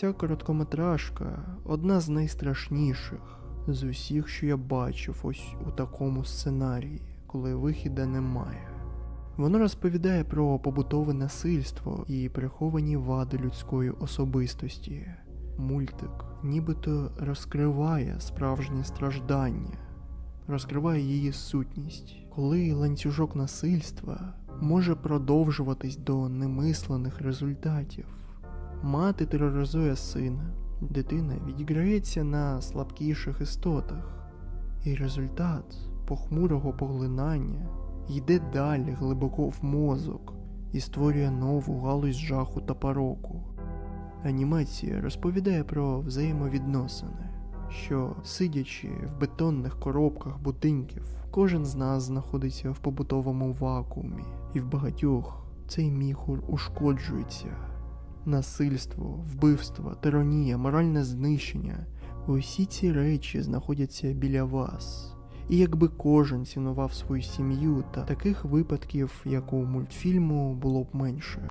Ця короткометражка одна з найстрашніших з усіх, що я бачив ось у такому сценарії, коли вихіда немає. Воно розповідає про побутове насильство і приховані вади людської особистості. Мультик нібито розкриває справжнє страждання, розкриває її сутність, коли ланцюжок насильства може продовжуватись до немислених результатів. Мати тероризує сина, дитина відіграється на слабкіших істотах, і результат похмурого поглинання йде далі глибоко в мозок і створює нову галузь жаху та пороку. Анімація розповідає про взаємовідносини, що, сидячи в бетонних коробках будинків, кожен з нас знаходиться в побутовому вакуумі, і в багатьох цей міхур ушкоджується. Насильство, вбивство, тиранія, моральне знищення усі ці речі знаходяться біля вас. І якби кожен цінував свою сім'ю, та таких випадків, як у мультфільму, було б менше.